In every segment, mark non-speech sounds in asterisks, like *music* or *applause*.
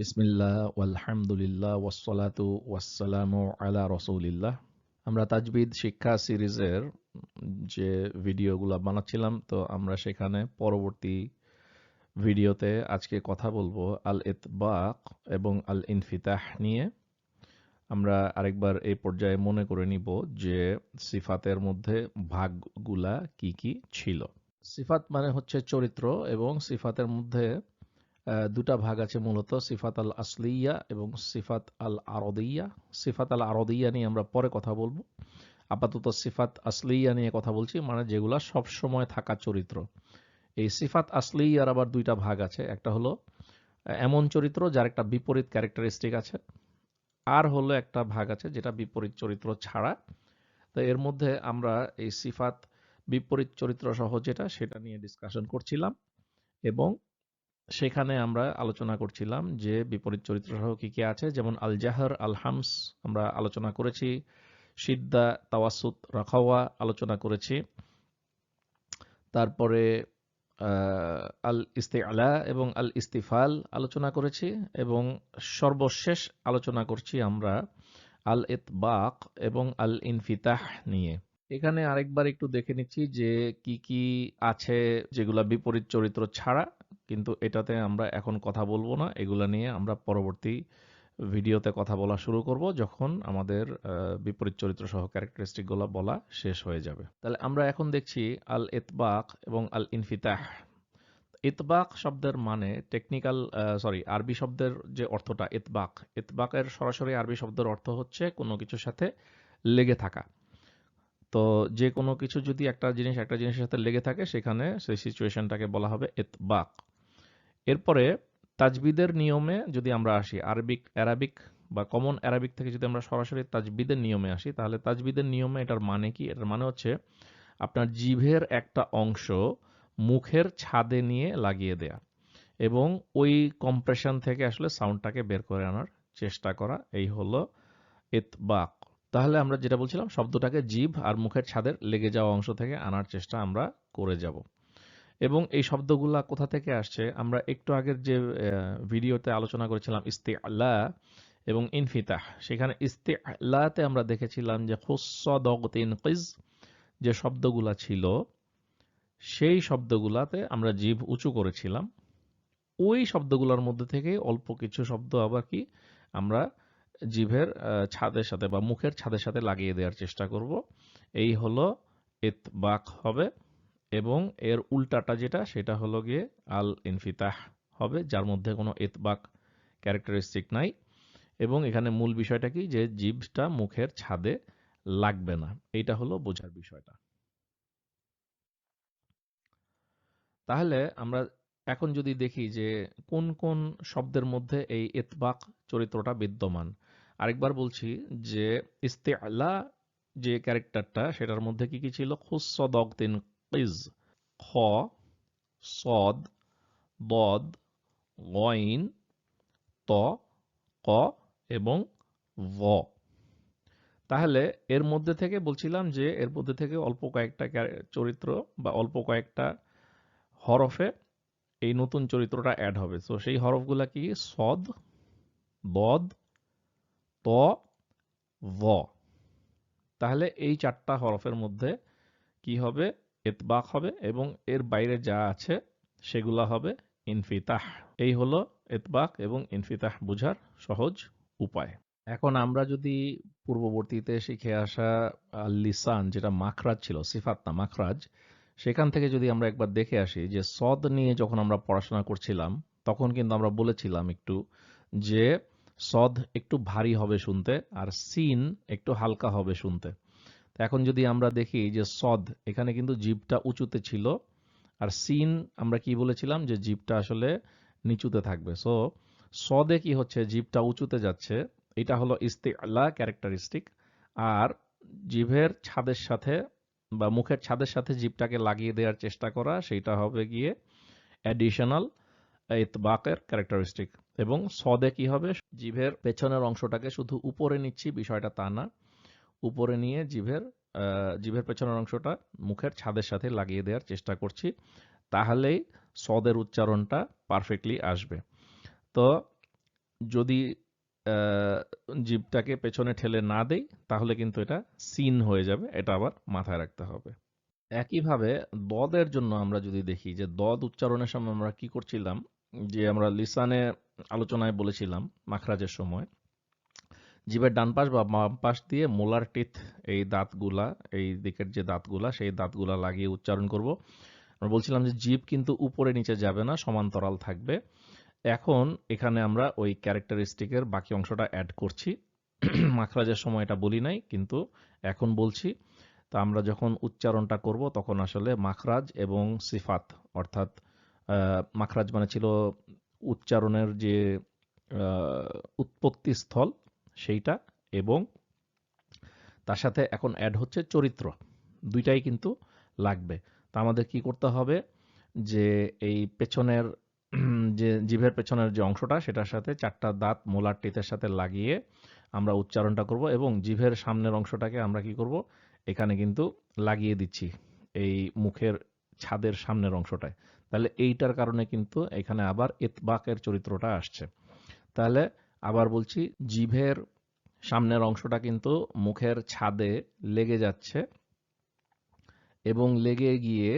বিসমিল্লাহ আলহামদুলিল্লাহ ওয়াসসালাতু ওয়াসসালামু আলা রসুলিল্লাহ। আমরা তাজবিদ শিক্ষা সিরিজের যে ভিডিওগুলো বানাচ্ছিলাম, তো আমরা সেখানে পরবর্তী ভিডিওতে আজকে কথা বলব আল ইতবাক এবং আল ইনফিতাহ নিয়ে। আমরা আরেকবার এই পর্যায়ে মনে করে নিব যে সিফাতের মধ্যে ভাগগুলা কি কি ছিল। সিফাত মানে হচ্ছে চরিত্র এবং সিফাতের মধ্যে দুটা ভাগ আছে মূলত, সিফাত আল আসলিয়া এবং সিফাত আল আরদিয়া। সিফাত আল আরদিয়া নিয়ে আমরা পরে কথা বলব। আপাতত সিফাত আসলিয়া নিয়ে কথা বলছি মানে যেগুলা সব সময় থাকা চরিত্র। এই সিফাত আসলিয়ার আবার দুইটা ভাগ আছে। একটা হলো এমন চরিত্র যার একটা বিপরীত ক্যারেক্টারিস্টিক আছে। আর হলো একটা ভাগ আছে যেটা বিপরীত চরিত্র ছাড়া। তো এর মধ্যে আমরা এই সিফাত বিপরীত চরিত্র সহ যেটা, সেটা নিয়ে ডিসকাশন করছিলাম। এবং সেখানে আমরা আলোচনা করছিলাম যে বিপরীত চরিত্র সহ কি কি আছে। যেমন আল জাহর আল হামস আমরা আলোচনা করেছি। সিদ্দা তাওয়াসুত, রাখাওয়া আলোচনা করেছি। তারপরে আল ইস্তে আলা এবং আল ইস্তিফাল আলোচনা করেছি এবং সর্বশেষ আলোচনা করছি আমরা আল ইতবাক এবং আল ইনফিতাহ নিয়ে। এখানে আরেকবার একটু দেখে নিচ্ছি যে কি কি আছে যেগুলা বিপরীত চরিত্র ছাড়া কিন্তু এটাতে আমরা এখন কথা বলব না। এগুলা নিয়ে আমরা পরবর্তী ভিডিওতে কথা বলা শুরু করব, যখন আমাদের বিপরীত চরিত্র সহ ক্যারেক্টারিস্টিকগুলো বলা শেষ হয়ে যাবে। তাহলে আমরা এখন দেখছি আল ইতবাক এবং আল ইনফিতাহ। ইতবাক শব্দের মানে টেকনিক্যাল সরি আরবি শব্দের যে অর্থটা ইতবাক, ইতবাকের সরাসরি আরবি শব্দের অর্থ হচ্ছে কোনো কিছুর সাথে লেগে থাকা। তো যে কোনো কিছু যদি একটা জিনিস একটা জিনিসের সাথে লেগে থাকে, সেখানে সেই সিচুয়েশনটাকে বলা হবে ইতবাক। এরপরে তাজবিদের নিয়মে যদি আমরা আসি, আরবিক, অ্যারাবিক বা কমন অ্যারাবিক থেকে যদি আমরা সরাসরি তাজবিদের নিয়মে আসি, তাহলে তাজবিদের নিয়মে এটার মানে কি? এটার মানে হচ্ছে আপনার জিভের একটা অংশ মুখের ছাদে নিয়ে লাগিয়ে দেয়া এবং ওই কম্প্রেশন থেকে আসলে সাউন্ডটাকে বের করে আনার চেষ্টা করা। এই হলো ইতবাক। তাহলে আমরা যেটা বলছিলাম, শব্দটাকে জিভ আর মুখের ছাদের লেগে যাওয়া অংশ থেকে আনার চেষ্টা আমরা করে যাব। এবং এই শব্দগুলা কোথা থেকে আসছে? আমরা একটু আগের যে ভিডিওতে আলোচনা করেছিলাম ইস্তে আল্লাহ এবং ইনফিতাহ। সেখানে ইস্তে আল্লাহতে আমরা দেখেছিলাম যে খুসদগতিন কিজ যে শব্দগুলা ছিল, সেই শব্দগুলাতে আমরা জিভ উঁচু করেছিলাম। ওই শব্দগুলোর মধ্যে থেকে অল্প কিছু শব্দ আবার কি আমরা জিভের ছাদের সাথে বা মুখের ছাদের সাথে লাগিয়ে দেওয়ার চেষ্টা করব। এই হলো ইতবাক হবে। এবং এর উল্টাটা যেটা, সেটা হলো গিয়ে আল ইনফিতাহ হবে, যার মধ্যে কোনো এতবাক ক্যারেক্টারিস্টিক নাই। এবং এখানে মূল বিষয়টা কি? যে জিভটা মুখের ছাদে লাগবে না। এইটা হলো বোঝার বিষয়টা। তাহলে আমরা এখন যদি দেখি যে কোন কোন শব্দের মধ্যে এই এতবাক চরিত্রটা বিদ্যমান। আরেকবার বলছি যে ইস্তেআলা যে ক্যারেক্টারটা, সেটার মধ্যে কি কি ছিল? খুসদগতিন কিজ খ সদ বদ গইন ত ক এবং ভ তাহলে এর মধ্যে থেকে বলছিলাম যে এর মধ্যে থেকে অল্প কয়েকটা চরিত্র বা অল্প কয়েকটা হরফে এই নতুন চরিত্রটা অ্যাড হবে। তো সেই হরফগুলা কি? সদ বদ ত, ভ। তাহলে এই চারটা হরফের মধ্যে কি হবে? ইতবাক হবে এবং এর বাইরে যা আছে সেগুলা হবে ইনফিতাহ। এই হলো ইতবাক এবং ইনফিতাহ বোঝার সহজ উপায়। এখন আমরা যদি পূর্ববর্তীতে শিখে আসা লিসান যেটা মাখরাজ ছিল, সিফাত না, মাখরাজ, সেখান থেকে যদি আমরা একবার দেখে আসি যে সদ নিয়ে যখন আমরা পড়াশোনা করছিলাম, তখন কিন্তু আমরা বলেছিলাম একটু যে সদ একটু ভারী হবে শুনতে আর সিন একটু হালকা হবে শুনতে। এখন যদি আমরা দেখি যে সদ, এখানে কিন্তু জিভটা উঁচুতে ছিল, আর সিন আমরা কি বলেছিলাম যে জিভটা আসলে নিচুতে থাকবে। সো সদে কি হচ্ছে? জিভটা উঁচুতে যাচ্ছে। এটা হলো ইস্তেআলা, ক্যারেক্টারিস্টিক। আর জিভের ছাদের সাথে বা মুখের ছাদের সাথে জিভটাকে লাগিয়ে দেওয়ার চেষ্টা করা, সেটা হবে গিয়ে অ্যাডিশনাল ইতবাকের ক্যারেক্টারিস্টিক। এবং সদে কি হবে? জিভের পেছনের অংশটাকে শুধু উপরে নিচ্ছি, বিষয়টা তা না। উপরে নিয়ে জিভের জিভের পেছনের অংশটা মুখের ছাদের সাথে লাগিয়ে দেওয়ার চেষ্টা করছি, তাহলেই সদের উচ্চারণটা পারফেক্টলি আসবে। তো যদি জিভটাকে পেছনে ঠেলে না দেই, তাহলে কিন্তু এটা সিন হয়ে যাবে, এটা আবার মাথায় রাখতে হবে। একইভাবে দদের জন্য আমরা যদি দেখি যে দদ উচ্চারণের সময় আমরা কি করছিলাম, যে আমরা লিসানে আলোচনায় বলেছিলাম, মাখরাজের সময় জিভের ডান পাশ বা বাম পাশ দিয়ে মোলার টিথ, এই দাঁতগুলা, এই দিকের যে দাঁতগুলা, সেই দাঁতগুলা লাগিয়ে উচ্চারণ করব। আমরা বলছিলাম যে জিভ কিন্তু উপরে নিচে যাবে না, সমান্তরাল থাকবে। এখন এখানে আমরা ওই ক্যারেক্টারিস্টিকের বাকি অংশটা অ্যাড করছি। *clears throat* মাখরাজের সময় এটা বলি নাই, কিন্তু এখন বলছি। তা আমরা যখন উচ্চারণটা করব, তখন আসলে মাখরাজ এবং সিফাত, অর্থাৎ মাখরাজ মানে ছিল উচ্চারণের যে উৎপত্তি স্থল সেইটা এবং তার সাথে এখন অ্যাড হচ্ছে চরিত্র। দুইটাই কিন্তু লাগবে। তা আমাদের কি করতে হবে যে এই পেছনের *clears throat* যে জিভের পেছনের যে অংশটা, সেটার সাথে চারটা দাঁত মোলার টিথের সাথে লাগিয়ে আমরা উচ্চারণটা করব এবং জিভের সামনের অংশটাকে আমরা কি করব, এখানে কিন্তু লাগিয়ে দিচ্ছি এই মুখের ছাদের সামনের অংশটায়। তাহলে এইটার কারণে কিন্তু এখানে আবার ইতবাকের চরিত্রটা আসছে। তাহলে আবার বলছি, জিভের সামনের অংশটা কিন্তু মুখের ছাদে লেগে যাচ্ছে এবং লেগে গিয়ে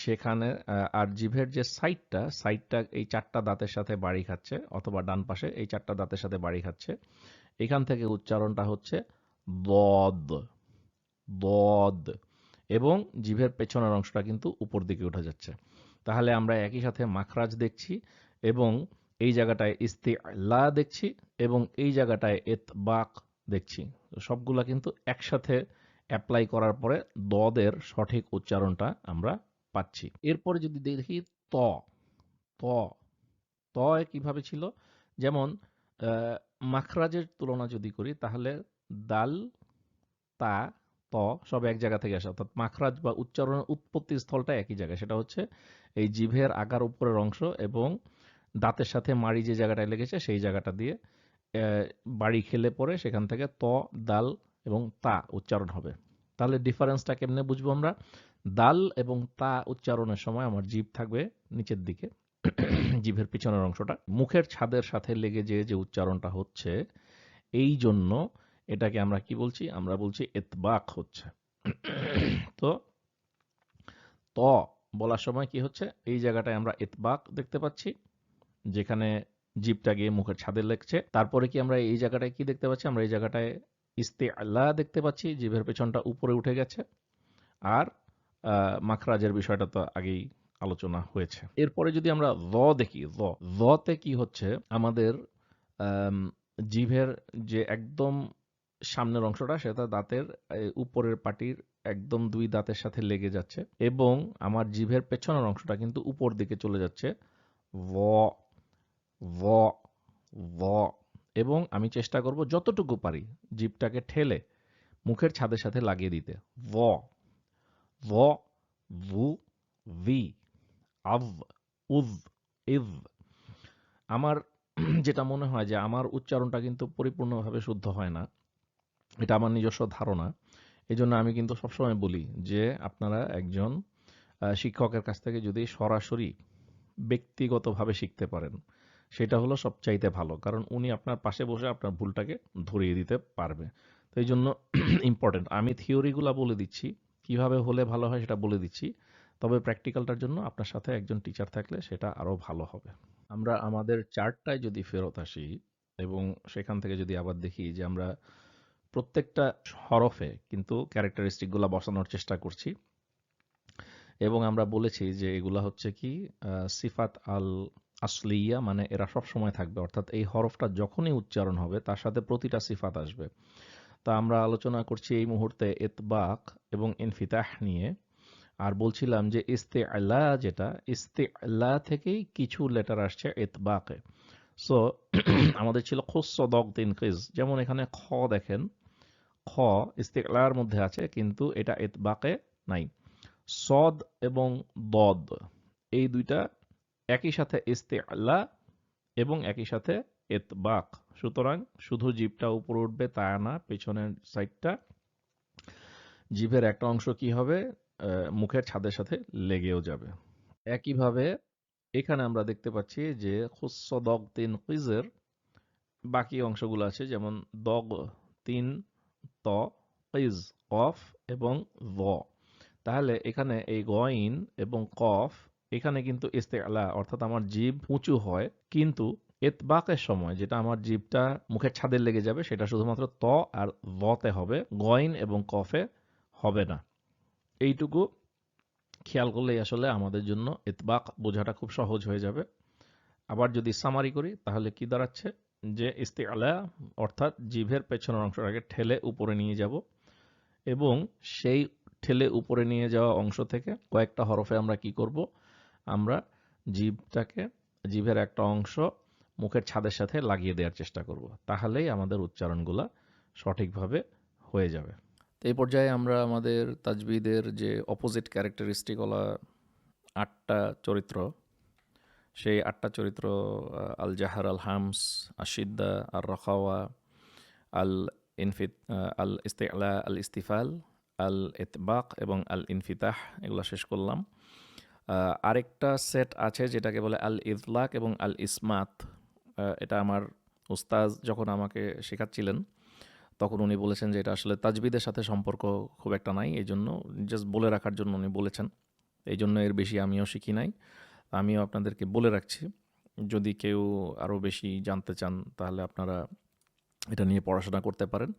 সেখানে আর জিভের যে সাইডটা সাইডটা এই চারটা দাঁতের সাথে বাড়ি খাচ্ছে অথবা ডান পাশে এই চারটা দাঁতের সাথে বাড়ি খাচ্ছে। এখান থেকে উচ্চারণটা হচ্ছে দদ দদ এবং জিভের পেছনের অংশটা কিন্তু উপর দিকে উঠে যাচ্ছে। তাহলে আমরা একই সাথে মাখরাজ দেখছি এবং এই জায়গাটায় ইস্তিলা দেখছি এবং এই জায়গাটায় এত বাক দেখছি সবগুলা কিন্তু একসাথে অ্যাপ্লাই করার পরে দদের সঠিক উচ্চারণটা আমরা পাচ্ছি। এরপরে যদি দেখি ত ত ত কীভাবে ছিল? যেমন মাখরাজের তুলনা যদি করি, তাহলে দাল, তা, ত সব এক জায়গা থেকে আসে। অর্থাৎ মাখরাজ বা উচ্চারণের উৎপত্তি স্থলটা একই জায়গায়। সেটা হচ্ছে এই জিভের আকার উপরের অংশ এবং দাঁতের সাথে মাড়ি যে জায়গাটায় লেগেছে, সেই জায়গাটা দিয়ে বাড়ি খেলে পরে সেখান থেকে ত, দাল এবং তা উচ্চারণ হবে। তাহলে ডিফারেন্সটা কেমনে বুঝব আমরা? দাল এবং তা উচ্চারণের সময় আমার জিভ থাকবে নিচের দিকে, *clears throat* জিভের পিছনের অংশটা। মুখের ছাদের সাথে লেগে যে যে উচ্চারণটা হচ্ছে, এই জন্য এটাকে আমরা কি বলছি? আমরা বলছি এতবাক হচ্ছে। *clears throat* তো, ত বলার সময় কি হচ্ছে? এই জায়গাটায় আমরা এতবাক দেখতে পাচ্ছি। যেখানে জিভটা গিয়ে মুখের ছাদে লেগছে। তারপরে কি আমরা এই জায়গাটায় কি দেখতে পাচ্ছি? আমরা এই জায়গাটায় ইস্তে আল্লাহ দেখতে পাচ্ছি জিভের পেছনটা উপরে উঠে গেছে। আর মাখরাজের বিষয়টা তো আগেই আলোচনা হয়েছে। এরপরে যদি আমরা র দেখি র রতে কি হচ্ছে? আমাদের আম, জিভের যে একদম সামনের অংশটা সেটা দাঁতের উপরের পাটির একদম দুই দাঁতের সাথে লেগে যাচ্ছে এবং আমার জিভের পেছনের অংশটা কিন্তু উপর দিকে চলে যাচ্ছে। ভ ভ ভ। এবং আমি চেষ্টা করব যতটুকু পারি জিভটাকে ঠেলে মুখের ছাদের সাথে লাগিয়ে দিতে। ভ ভ, ভু, ভি, আভ, উভ, ইভ। আমার যেটা মনে হয় যে আমার উচ্চারণটা কিন্তু পরিপূর্ণভাবে শুদ্ধ হয় না। এটা আমার নিজস্ব ধারণা। এই জন্য আমি কিন্তু সবসময় বলি যে আপনারা একজন শিক্ষকের কাছ থেকে যদি সরাসরি ব্যক্তিগতভাবে শিখতে পারেন সেটা হলো সবচাইতে ভালো। কারণ উনি আপনার পাশে বসে আপনার ভুলটাকে ধরিয়ে দিতে পারবে। তো এই জন্য *clears throat* ইম্পর্টেন্ট আমি থিওরিগুলো বলে দিচ্ছি। কীভাবে হলে ভালো হয় সেটা বলে দিচ্ছি। তবে প্র্যাকটিক্যালটার জন্য আপনার সাথে একজন টিচার থাকলে সেটা আরও ভালো হবে। আমরা আমাদের চার্টটায় যদি ফেরত আসি এবং সেখান থেকে যদি আবার দেখি যে আমরা প্রত্যেকটা হরফে কিন্তু ক্যারেক্টারিস্টিকগুলো বসানোর চেষ্টা করছি। এবং আমরা বলেছি যে এগুলা হচ্ছে কি সিফাত আল আসলিয়া মানে এরা সব সময় থাকবে। অর্থাৎ এই হরফটা যখনই উচ্চারণ হবে, তার সাথে প্রতিটা সিফাত আসবে। তা আমরা আলোচনা করছি এই মুহূর্তে এতবাক এবং ইনফিতাহ নিয়ে। আর বলছিলাম যে ইস্তে আল্লাহ যেটা ইস্তে আল্লাহ থেকেই কিছু লেটার আসছে এতবাকে সো *clears throat* আমাদের ছিল খুসদক তিন কিজ যেমন এখানে খ দেখেন। খ ইস্তে ইস্তেকলার মধ্যে আছে, কিন্তু এটা এতবাকে নাই। সদ এবং দদ, এই দুইটা একই সাথে ইস্তেআলা এবং একই সাথে এতবাক সুতরাং শুধু জিভটা উপরে উঠবে, তা না, পেছনের সাইডটা জিভের একটা অংশ কি হবে? মুখের ছাদের সাথে লেগেও যাবে। একইভাবে এখানে আমরা দেখতে পাচ্ছি যে খুসদক তিন কিজের বাকি অংশগুলো আছে, যেমন দগ, তিন, ত ইজ কফ এবং ভ। তাহলে এখানে এই গইন এবং কফ এখানে কিন্তু ইস্তেআলা অর্থাৎ আমার জিভ উঁচু হয়, কিন্তু এতবাকের সময় যেটা আমার জিভটা মুখের ছাদের লেগে যাবে, সেটা শুধুমাত্র ত আর ভতে হবে, গইন এবং কফে হবে না। এইটুকু খেয়াল করলেই আসলে আমাদের জন্য এতবাক বোঝাটা খুব সহজ হয়ে যাবে। আবার যদি সামারি করি, তাহলে কি দাঁড়াচ্ছে? যে ইস্তেআলা অর্থাৎ জিভের পেছনের অংশটাকে ঠেলে উপরে নিয়ে যাব এবং সেই ঠেলে উপরে নিয়ে যাওয়া অংশ থেকে কয়েকটা হরফে আমরা কি করব? আমরা জীবটাকে জিভের একটা অংশ মুখের ছাদের সাথে লাগিয়ে দেওয়ার চেষ্টা করব। তাহলেই আমাদের উচ্চারণগুলা সঠিকভাবে হয়ে যাবে। তো এই পর্যায়ে আমরা আমাদের তাজবিদের যে অপোজিট ক্যারেক্টারিস্টিকওয়ালা আটটা চরিত্র, সেই আটটা চরিত্র আল জাহার আল হামস আশিদ্দা আর রখাওয়া আল ইনফিত আল ইস্তেআলা আল ইস্তিফাল আল এতবাক এবং আল ইনফিতাহ এগুলো শেষ করলাম। আরেকটা সেট আছে যেটাকে বলে আল ইজলাক এবং আল ইসমাত। এটা আমার উস্তাজ যখন আমাকে শেখাচ্ছিলেন, তখন উনি বলেছেন যে এটা আসলে তাজবিদের সাথে সম্পর্ক খুব একটা নাই, এই জন্য জাস্ট বলে রাখার জন্য উনি বলেছেন। এই জন্য এর বেশি আমিও শিখি নাই, আমিও আপনাদেরকে বলে রাখছি। যদি কেউ আরও বেশি জানতে চান, তাহলে আপনারা এটা নিয়ে পড়াশোনা করতে পারেন।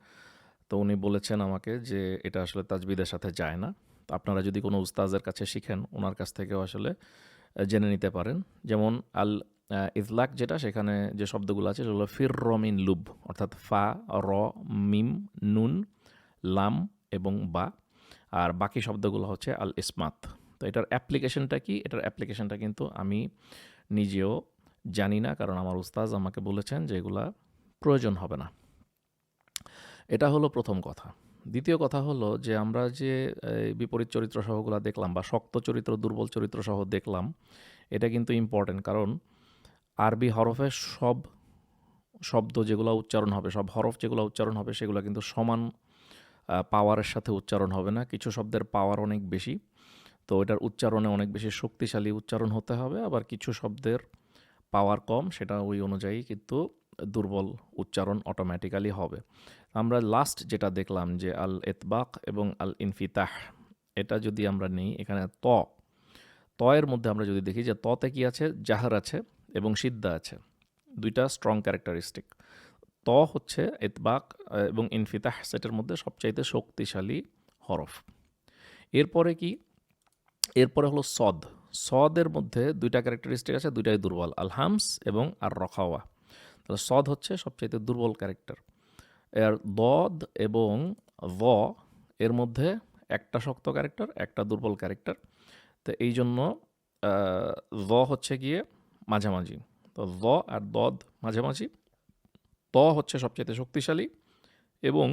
তো উনি বলেছেন আমাকে যে এটা আসলে তাজবিদের সাথে যায় না। আপনারা যদি কোনো উস্তাজের কাছে শিখেন ওনার কাছ থেকেও আসলে জেনে নিতে পারেন। যেমন আল ইজলাক যেটা, সেখানে যে শব্দগুলো আছে, সেগুলো ফির রমিন লুব, অর্থাৎ ফা, র, মিম, নুন, লাম এবং বা। আর বাকি শব্দগুলো হচ্ছে আল ইসমাত। তো এটার অ্যাপ্লিকেশনটা কি? এটার অ্যাপ্লিকেশনটা কিন্তু আমি নিজেও জানি না, কারণ আমার উস্তাজ আমাকে বলেছেন যে এগুলা প্রয়োজন হবে না। এটা হলো প্রথম কথা। দ্বিতীয় কথা হলো যে আমরা যে বিপরীত চরিত্র সহগুলো দেখলাম বা শক্ত চরিত্র, দুর্বল চরিত্র সহ দেখলাম, এটা কিন্তু ইম্পর্টেন্ট কারণ আরবি হরফে সব শব্দ যেগুলো উচ্চারণ হবে, সব হরফ যেগুলো উচ্চারণ হবে সেগুলো কিন্তু সমান পাওয়ারের সাথে উচ্চারণ হবে না। কিছু শব্দের পাওয়ার অনেক বেশি, তো এটার উচ্চারণে অনেক বেশি শক্তিশালী উচ্চারণ হতে হবে। আবার কিছু শব্দের পাওয়ার কম, সেটা ওই অনুযায়ী কিন্তু দুর্বল উচ্চারণ অটোমেটিক্যালি হবে। আমরা লাস্ট যেটা দেখলাম যে আল এতবাক এবং আল ইনফিতাহ এটা যদি আমরা নিই, এখানে ত ত এর মধ্যে আমরা যদি দেখি যে ততে কি আছে? জাহার আছে এবং সিদ্ধা আছে। দুইটা স্ট্রং ক্যারেক্টারিস্টিক ত হচ্ছে এতবাক এবং ইনফিতাহ সেটের মধ্যে সবচাইতে শক্তিশালী হরফ। এরপরে কি? এরপরে হলো সদ। সদের মধ্যে দুইটা ক্যারেক্টারিস্টিক আছে, দুইটাই দুর্বল। আলহামস এবং আর রখাওয়া তাহলে সদ হচ্ছে সবচাইতে দুর্বল ক্যারেক্টার এর দদ এবং ভ এর মধ্যে একটা শক্ত ক্যারেক্টার, একটা দুর্বল ক্যারেক্টার। তো এই জন্য ভ হচ্ছে গিয়ে মাঝামাঝি। তো ভ আর দদ মাঝামাঝি। ত হচ্ছে সবচাইতে শক্তিশালী এবং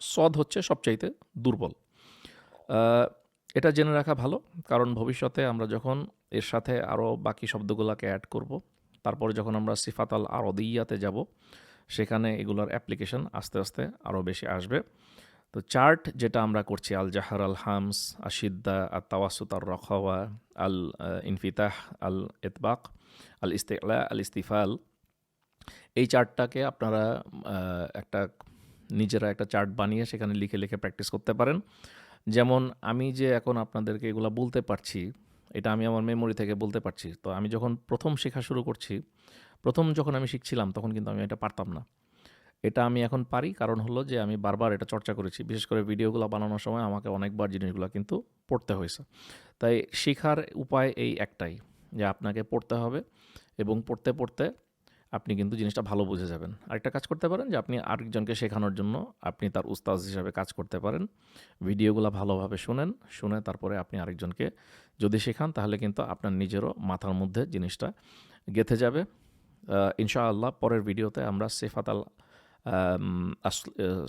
সদ হচ্ছে সবচাইতে দুর্বল। এটা জেনে রাখা ভালো, কারণ ভবিষ্যতে আমরা যখন এর সাথে আরও বাকি শব্দগুলোকে অ্যাড করব, তারপরে যখন আমরা সিফাতাল আর অদিয়াতে যাব সেখানে এগুলোর অ্যাপ্লিকেশন আস্তে আস্তে আরও বেশি আসবে। তো চার্ট যেটা আমরা করছি আল জাহার আল হামস আশিদ্দা আল তাওয়াসুত আর রখাওয়া আল ইনফিতাহ আল এতবাক আল ইস্তেকলা আল ইস্তিফাল এই চার্টটাকে আপনারা একটা নিজেরা একটা চার্ট বানিয়ে সেখানে লিখে লিখে প্র্যাকটিস করতে পারেন। যেমন আমি যে এখন আপনাদেরকে এগুলো বলতে পারছি, এটা আমি আমার মেমোরি থেকে বলতে পারছি। তো আমি যখন প্রথম শেখা শুরু করছি প্রথম যখন আমি শিখছিলাম, তখন কিন্তু আমি এটা পারতাম না। এটা আমি এখন পারি, কারণ হলো যে আমি বারবার এটা চর্চা করেছি। বিশেষ করে ভিডিওগুলো বানানোর সময় আমাকে অনেকবার জিনিসগুলো কিন্তু পড়তে হয়েছে। তাই শেখার উপায় এই একটাই, যে আপনাকে পড়তে হবে এবং পড়তে পড়তে আপনি কিন্তু জিনিসটা ভালো বুঝে যাবেন। আরেকটা কাজ করতে পারেন যে আপনি আরেকজনকে শেখানোর জন্য আপনি তার উস্তাজ হিসাবে কাজ করতে পারেন। ভিডিওগুলো ভালোভাবে শুনেন, শুনে তারপরে আপনি আরেকজনকে যদি শেখান, তাহলে কিন্তু আপনার নিজেরও মাথার মধ্যে জিনিসটা গেঁথে যাবে। ইনশাআল্লাহ পরের ভিডিওতে আমরা সেফাত আল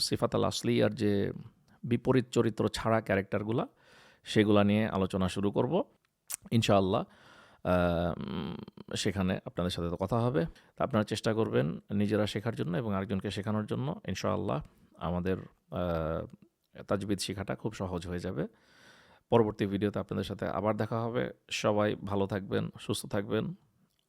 সিফাত আল আসলিয়ার যে বিপরীত চরিত্র ছাড়া ক্যারেক্টারগুলা, সেগুলা নিয়ে আলোচনা শুরু করব। ইনশাআল্লাহ সেখানে আপনাদের সাথে কথা হবে। আপনারা চেষ্টা করবেন নিজেরা শেখার জন্য এবং আরেকজনকে শেখানোর জন্য। ইনশাআল্লাহ, আমাদের তাজবিদ শেখাটা খুব সহজ হয়ে যাবে। পরবর্তী ভিডিওতে আপনাদের সাথে আবার দেখা হবে। সবাই ভালো থাকবেন, সুস্থ থাকবেন।